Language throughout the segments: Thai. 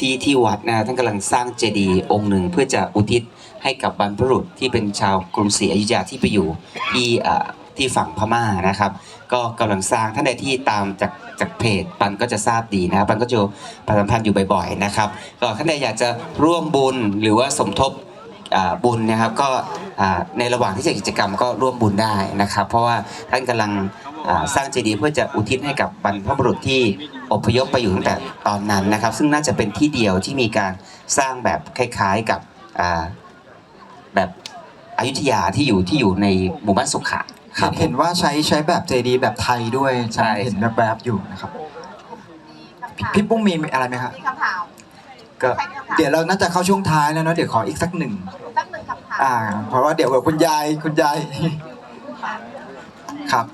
ที่ที่วัดนะท่านกำลังสร้างเจดีย์องค์หนึ่งเพื่อจะอุทิศให้กับบรรพบุรุษที่เป็นชาวกรุงศรีอยุธยาที่ไปอยู่ที่ที่ฝั่งพม่านะครับ ก็กำลังสร้างท่านใดที่ตามจากจากเพจปันก็จะทราบดีนะครับปันก็จะประชาสัมพันธ์อยู่บ่อยๆนะครับ ก็ท่านใดอยากจะร่วมบุญหรือว่าสมทบบุญนะครับก็ในระหว่างที่จัดกิจกรรมก็ร่วมบุญได้นะครับ เพราะว่าท่านกำลังสร้างเจดีย์เพื่อจะอุทิศให้กับบรรพบุรุษที่ อพยพไปอยู่ตั้งแต่ตอนนั้นนะครับ ซึ่งน่าจะเป็นที่เดียวที่มีการสร้างแบบคล้ายๆกับอ่าแบบอยุธยาที่อยู่ที่อยู่ในหมู่บ้านสุขะครับเห็นว่าใช้ใช้แบบเจดีแบบไทยด้วยใช่เห็นแบบแบบๆอยู่นะครับพี่พี่ปุ้มมีอะไรไหมครับมีคำถามก็ใครมีคำถามเดี๋ยวเราน่าจะเข้าช่วงท้ายแล้วเนาะเดี๋ยวขออีกสักหนึ่งสักหนึ่งคำถามอ่าเพราะว่าเดี๋ยวคุณยายคุณยายครับ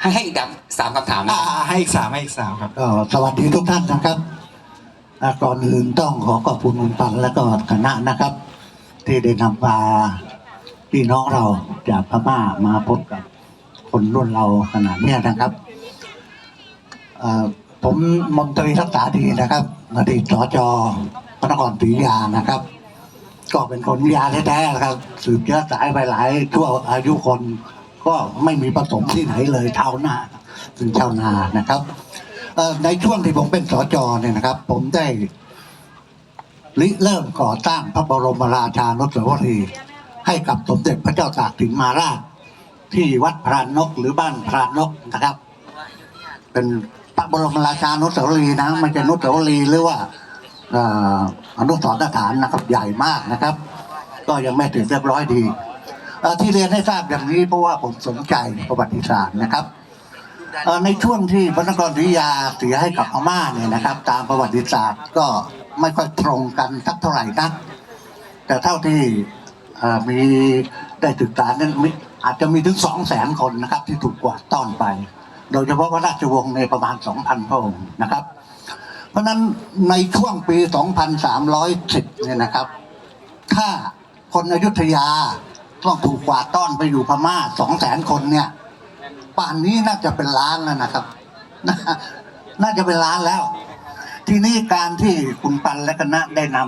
ให้ให้อีกดับสามคำถามนะอ่าให้อีกสามให้อีกสามครับ ก็สวัสดีทุกท่านนะครับอ่าก่อนอื่นต้องขอขอบคุณคุณปันและก็คณะนะครับ ที่ได้นำพาพี่น้องเราจากพม่ามาพบกับคนรุ่นเราขนาดเนี้ยนะครับอ่าผมมนตรีรักษาดีนะครับอดีตสจพระนครศรีอยุธยานะครับ ก็เป็นคนยาแท้ๆนะครับ สืบเชื้อสายไปหลายทั่วอายุคน ก็ไม่มีผสมที่ไหนเลยเท่าหน้าถึงชาวนานะครับในช่วงที่ผมเป็นสจเนี่ยนะครับ ผมได้ริเริ่มก่อตั้งพระบรมราชานุสาวรีย์ให้กับสมเด็จพระเจ้าตากสินมาราช ที่วัดพรานนกหรือบ้านพรานนกนะครับ เป็นพระบรมราชานุสาวรีย์นะไม่ใช่นุสาวรีย์หรือว่าเอ่ออนุสรณ์สถานนะครับใหญ่มากนะครับ ก็ยังไม่ถึงเรียบร้อยดี ที่เรียนให้ทราบอย่างนี้เพราะว่าผมสนใจประวัติศาสตร์นะครับในช่วงที่พระนครศรียาเสียให้กับพม่าเนี่ยนะครับ ตามประวัติศาสตร์ก็ไม่ค่อยตรงกันสักเท่าไหร่นัก แต่เท่าที่มีได้ศึกษานั้นอาจจะมีถึงสองแสนคนนะครับ ที่ถูกกวาดต้อนไป โดยเฉพาะพระราชวงศ์ในประมาณสองพันพระองค์นะครับ เพราะฉะนั้นในช่วงปี 2310 เนี่ยนะครับ ถ้าคนอยุธยา ต้องถูกกวาดต้อนไปอยู่พม่าสองแสนคนเนี่ยป่านนี้น่าจะเป็นล้านแล้วนะครับ น่าจะเป็นล้านแล้ว ทีนี้การที่คุณปันและคณะได้นำ